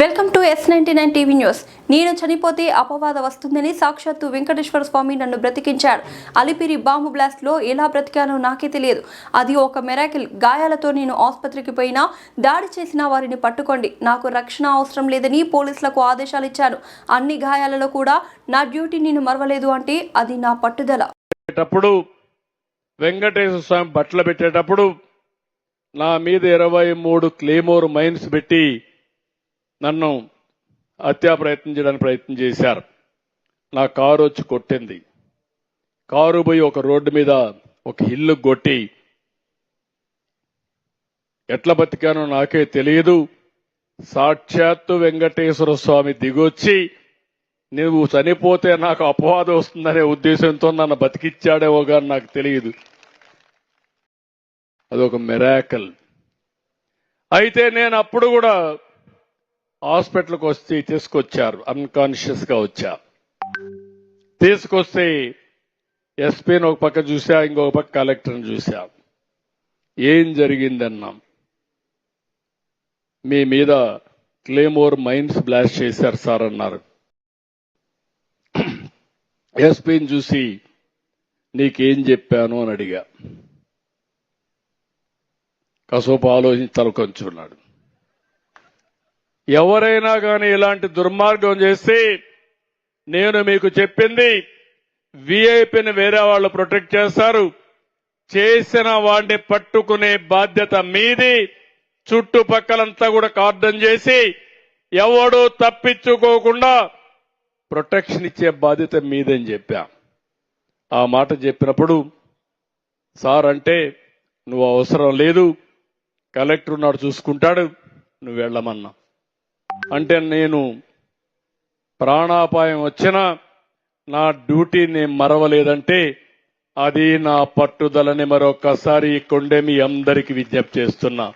Welcome to S ninety nine TV news. నేను చనిపోతే అపవాద వస్తుందని సాక్షాత్తు వెంకటేశ్వర స్వామి నన్ను బ్రతికించాడు. అలిపిరి బాంబు బ్లాస్ట్లో ఎలా బ్రతికానో నాకే తెలియదు. అది ఒక మెరాకిల్ గాయాలతో నేను ఆసుపత్రికి పోయినా దాడి చేసిన వారిని పట్టుకోండి. నాకు రక్షణ అవసరం లేదని పోలీసులకు ఆదేశాలు ఇచ్చాను. అన్ని గాయాలలో కూడా నా డ్యూటీ నేను మరవలేదు అంటే అది నా పట్టుదల. వెంకటేశ్వర స్వామి బట్టలు పెట్టేటప్పుడు నా మీద ఇరవై మూడు క్లేమోర్ మైన్స్ పెట్టి నన్ను హత్యా ప్రయత్నం చేయడానికి ప్రయత్నం చేశారు. నా కారు వచ్చి కొట్టింది. కారు పోయి ఒక రోడ్డు మీద ఒక ఇల్లు కొట్టి ఎట్లా బతికానో నాకే తెలియదు. సాక్షాత్తు వెంకటేశ్వర స్వామి దిగొచ్చి నువ్వు చనిపోతే నాకు అపవాదం వస్తుందనే ఉద్దేశంతో నన్ను బతికిచ్చాడేవో కానీ నాకు తెలియదు. అదొక మెరాకల్ అయితే నేను అప్పుడు కూడా హాస్పిటల్కి వస్తే తీసుకొచ్చారు అన్కాన్షియస్గా వచ్చా. తీసుకొస్తే ఎస్పీని ఒక పక్క చూసా ఇంకొక పక్క కలెక్టర్ని చూసా. ఏం జరిగిందన్నాం? మీ మీద క్లేమోర్ మైన్స్ బ్లాస్ట్ చేశారు సార్ అన్నారు. ఎస్పీని చూసి నీకేం చెప్పాను అని అడిగా. కసోపు ఆలోచించి తలకొంచున్నాడు ఎవరైనా కానీ ఇలాంటి దుర్మార్గం చేస్తే నేను మీకు చెప్పింది విఐపిని వేరే వాళ్ళు ప్రొటెక్ట్ చేస్తారు. చేసిన వాడిని పట్టుకునే బాధ్యత మీది. చుట్టుపక్కలంతా కూడా కార్డన్ చేసి ఎవడు తప్పించుకోకుండా ప్రొటెక్షన్ ఇచ్చే బాధ్యత మీదని చెప్పా. ఆ మాట చెప్పినప్పుడు సార్ అంటే నువ్వు అవసరం లేదు. కలెక్టర్ ఉన్నాడు చూసుకుంటాడు. నువ్వు వెళ్ళమన్నా. అంటే నేను ప్రాణాపాయం వచ్చినా నా డ్యూటీ నేను మరవలేదంటే అది నా పట్టుదలని మరొకసారి కొండే మీ అందరికి విజ్ఞప్తి చేస్తున్నా.